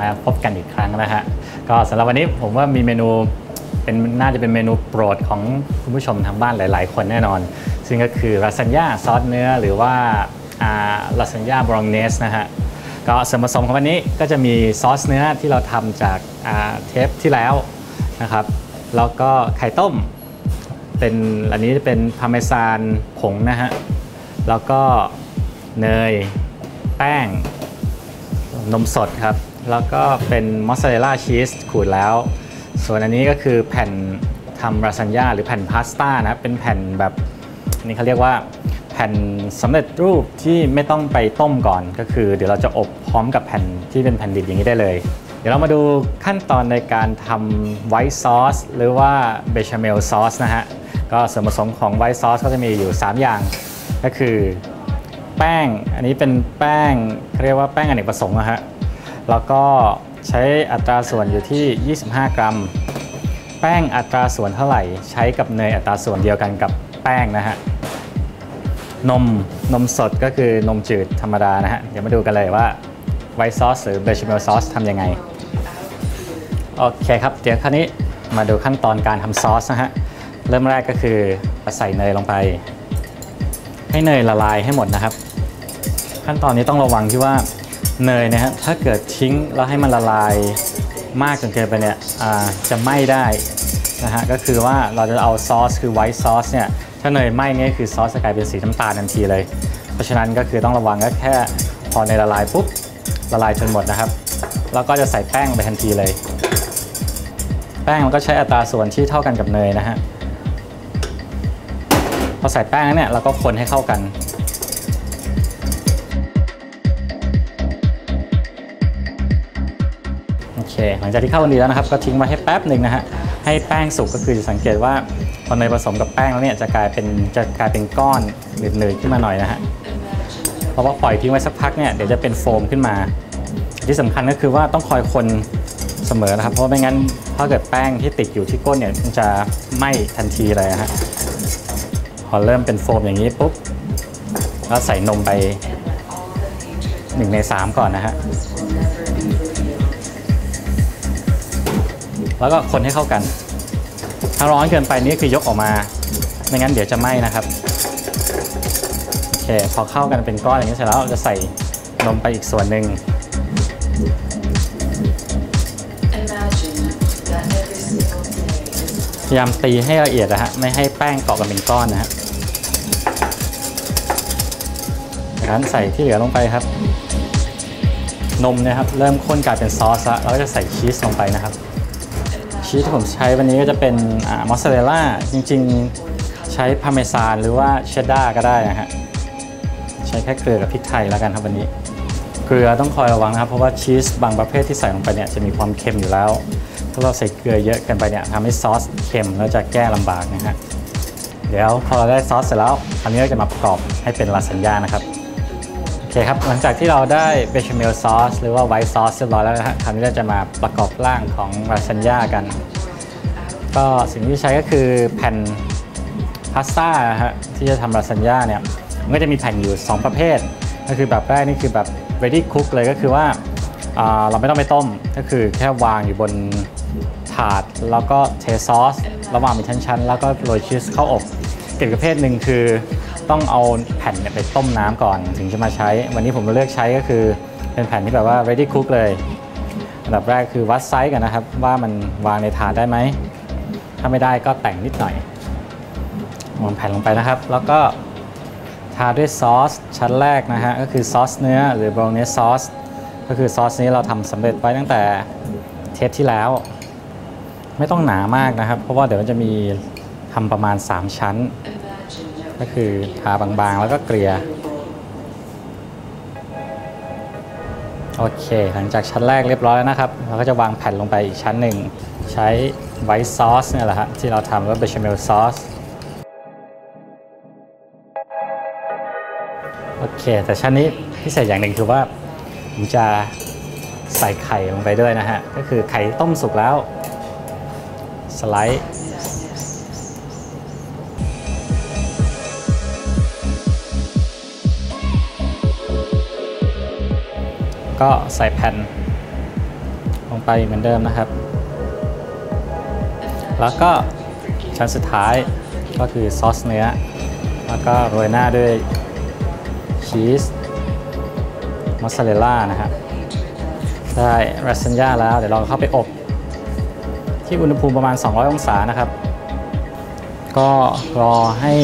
มาพบกันอีกครั้งนะฮะก็สำหรับวันนี้ผมว่ามีเมนูเป็นน่าจะเป็นเมนูโปรดของคุณผู้ชมทางบ้านหลาย ๆ คนแน่นอน ซึ่งก็คือลาซานญ่าซอสเนื้อหรือว่าลาซานญ่าบรองเนสนะฮะก็ส่วนผสมของวันนี้ก็จะมีซอสเนื้อที่เราทำจากาเทปที่แล้วนะครับแล้วก็ไข่ต้ม เป็นอันนี้เป็นพาเมซานผงนะฮะแล้วก็เนย แป้ง นมสดครับ แล้วก็เป็นมอสซาเรลล่าชีสขูดแล้ว ส่วนอันนี้ก็คือแผ่นทำราซานญ่าหรือแผ่นพาสต้านะเป็นแผ่นแบบนนี้เขาเรียกว่าแผ่นสำเร็จรูปที่ไม่ต้องไปต้มก่อนก็คือ เดี๋ยวเราจะอบพร้อมกับแผ่นที่เป็นแผ่นดิบอย่างนี้ได้เลย เดี๋ยวเรามาดูขั้นตอนในการทำไวท์ซอสหรือว่าเบชาเมลซอสนะฮะก็ส่วนผสมของไวท์ซอสก็จะมีอยู่ 3 อย่างก็คือแป้ง อันนี้เป็นแป้งเขาเรียกว่าแป้งอเนกประสงค์นะฮะ แล้วก็ใช้อัตราส่วนอยู่ที่ 25 กรัม แป้งอัตราส่วนเท่าไหร่ ใช้กับเนยอัตราส่วนเดียวกันกับแป้งนะฮะ นมนมสดก็คือนมจืดธรรมดานะฮะ เดี๋ยวมาดูกันเลยว่าไวท์ซอสหรือเบชเมลซอสทำยังไง โอเคครับ เดี๋ยวคราวนี้มาดูขั้นตอนการทำซอสนะฮะ เริ่มแรกก็คือใส่เนยลงไป ให้เนยละลายให้หมดนะครับ ขั้นตอนนี้ต้องระวังที่ว่า เนยนะฮะถ้าเกิดทิ้งแล้วให้มันละลายมากจนเกินไปเนี่ยจะไหม้ได้นะฮะก็คือว่าเราจะเอาซอสคือไวท์ซอสเนี่ยถ้าเนยไหม้เนี่ยคือซอสจะกลายเป็นสีน้ำตาลทันทีเลย เพราะฉะนั้นก็คือต้องระวังก็แค่พอเนละลายปุ๊บละลายจนหมดนะครับ แล้วก็จะใส่แป้งไปทันทีเลย แป้งมันก็ใช้อัตราส่วนที่เท่ากันกับเนยนะฮะพอใส่แป้งแล้วเนี่ยเราก็คนให้เข้ากัน เคหลังจากที่เข้ากันดีแล้วนะครับก็ทิ้งไว้ให้แป๊บหนึ่งนะฮะให้แป้งสุกก็คือจะสังเกตว่าพอเนยผสมกับแป้งแล้วเนี่ยจะกลายเป็นจะกลายเป็นก้อนหนืดๆขึ้นมาหน่อยนะฮะเพราะว่าปล่อยทิ้งไว้สักพักเนี่ยเดี๋ยวจะเป็นโฟมขึ้นมา ที่สำคัญก็คือว่าต้องคอยคนเสมอนะครับ เพราะไม่งั้นถ้าเกิดแป้งที่ติดอยู่ที่ก้นเนี่ยมันจะไหม้ทันทีเลยฮะพอเริ่มเป็นโฟมอย่างนี้ปุ๊บก็ใส่นมไป1ใน3ก่อนนะฮะ แล้วก็คนให้เข้ากัน ถ้าร้อนเกินไปนี่คือยกออกมาไม่งั้นเดี๋ยวจะไหม้นะครับโอเคพอเข้ากันเป็นก้อนอย่างนี้เสร็จแล้วเราจะใส่นมไปอีกส่วนหนึ่งพยายามตีให้ละเอียดนะฮะไม่ให้แป้งเกาะกันเป็นก้อนนะฮะจากนั้นใส่ที่เหลือลงไปครับ นมเนี่ยครับเริ่มข้นกลายเป็นซอสแล้วเราก็จะใส่ชีสลงไปนะครับ ชีสที่ผมใช้วันนี้ก็จะเป็นมอสซาเรลล่าจริงๆใช้พาเมซานหรือว่าเชดดาร์ก็ได้นะฮะใช้แค่เกลือกับพริกไทยแล้วกันครับวันนี้ เกลือต้องคอยระวังนะครับ เพราะว่าชีสบางประเภทที่ใส่ลงไปเนี่ยจะมีความเค็มอยู่แล้ว ถ้าเราใส่เกลือเยอะเกินไปเนี่ยทำให้ซอสเค็มแล้วจะแก้ลำบากนะฮะเดี๋ยวพอเราได้ซอสเสร็จแล้วคราวนี้เราจะมาประกอบให้เป็นลาซานญ่านะครับ คครับ หลังจากที่เราได้เบชเมลซอสหรือว่าไวท์ซอสเรียบร้อยแล้วนะฮะคราวนี้เราจะมาประกอบร่างของลาซานญ่ากัน ก็สิ่งที่ใช้ก็คือแผ่นพาสต้านะฮะที่จะทำลาซานญ่าเนี่ยมันก็จะมีแผ่นอยู่ 2 ประเภท ก็คือแบบแรกนี่คือแบบ ready cook เลยก็คือว่าเราไม่ต้องไปต้มก็คือแค่วางอยู่บนถาดแล้วก็เทซอสระหว่างเป็นชั้นๆ แล้วก็โรยชีสเข้าอบอีกประเภทหนึ่งคือ ต้องเอาแผ่นไปต้มน้ำก่อนถึงจะมาใช้ วันนี้ผมเลือกใช้ก็คือเป็นแผ่นที่แบบว่า ready cook เลยอันดับแรกคือวัดไซส์กันนะครับ ว่ามันวางในถาดได้ไหม ถ้าไม่ได้ก็แต่งนิดหน่อยวางแผ่นลงไปนะครับ แล้วก็ทาด้วยซอสชั้นแรกนะฮะก็คือซอสเนื้อหรือบราวเนสซอสก็คือซอสนี้เราทำสำเร็จไว้ตั้งแต่เทปที่แล้ว ไม่ต้องหนามากนะครับ เพราะว่าเดี๋ยวมันจะมีทำประมาณ 3 ชั้น ก็คือทาบางๆ แล้วก็เกลี่ยโอเค หลังจากชั้นแรกเรียบร้อยแล้วนะครับ เราก็จะวางแผ่นลงไปอีกชั้นหนึ่ง ใช้ไวท์ซอสเนี่ยแหละฮะที่เราทำว่าเบชเมลซอสโอเค แต่ชั้นนี้พิเศษอย่างหนึ่งคือว่าผมจะใส่ไข่ลงไปด้วยนะฮะ ก็คือไข่ต้มสุกแล้ว สไลด์ ก็ใส่แผ่นลงไปเหมือนเดิมนะครับ แล้วก็ชั้นสุดท้ายก็คือซอสเนื้อ แล้วก็โรยหน้าด้วยชีสมอสซาเรลล่านะครับได้รัสเซนยาแล้ว เดี๋ยวเราเข้าไปอบ ที่อุณหภูมิประมาณ 200 องศานะครับ ก็รอให้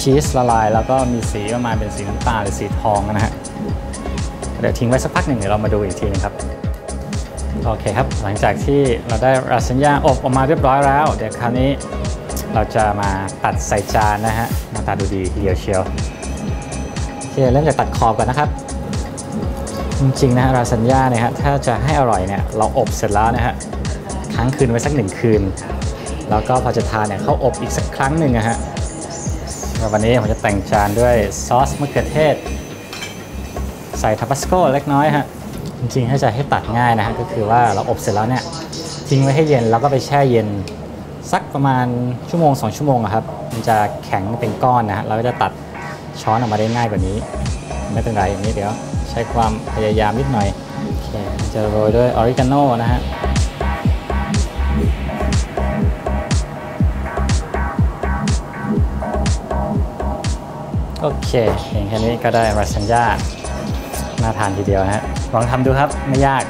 ชีสละลาย แล้วก็มีสีประมาณเป็นสีน้ำตาลหรือสีทองนะฮะ เดี๋ยวทิ้งไว้สักพักหนึ่งเดี๋ยวเรามาดูอีกทีนึงครับโอเคครับ หลังจากที่เราได้ราสัญญาอบออกมาเรียบร้อยแล้ว เดี๋ยวคราวนี้เราจะมาตัดใส่จานนะฮะหน้าตาดูดีเดียวเชียวโอเคเริ่มจากตัดขอบก่อนนะครับ จริงๆนะราสัญญาเนี่ยฮะถ้าจะให้อร่อยเนี่ยเราอบเสร็จแล้วนะฮะค้างคืนไว้สักหนึ่งคืน แล้วก็พอจะทานเนี่ยเข้าอบอีกสักครั้งหนึ่งนะฮะวันนี้ผมจะแต่งจานด้วยซอสมะเขือเทศ ใส่ทับสโก้เล็กน้อยฮะจริงๆถ้าจะให้ตัดง่ายนะฮะก็คือว่าเราอบเสร็จแล้วเนี่ยทิ้งไว้ให้เย็นแล้วก็ไปแช่เย็นสักประมาณชั่วโมง 2 ชั่วโมงครับมันจะแข็งเป็นก้อนนะฮะเราก็จะตัดช้อนออกมาได้ง่ายกว่านี้ ไม่เป็นไรอย่างนี้เดี๋ยวใช้ความพยายามนิดหน่อยโอเคจะโรยด้วยออริกาโน่นะฮะโอเคเพียงแค่นี้ก็ได้รัสซันยา น่าทานทีเดียวฮะลองทำดูครับไม่ยาก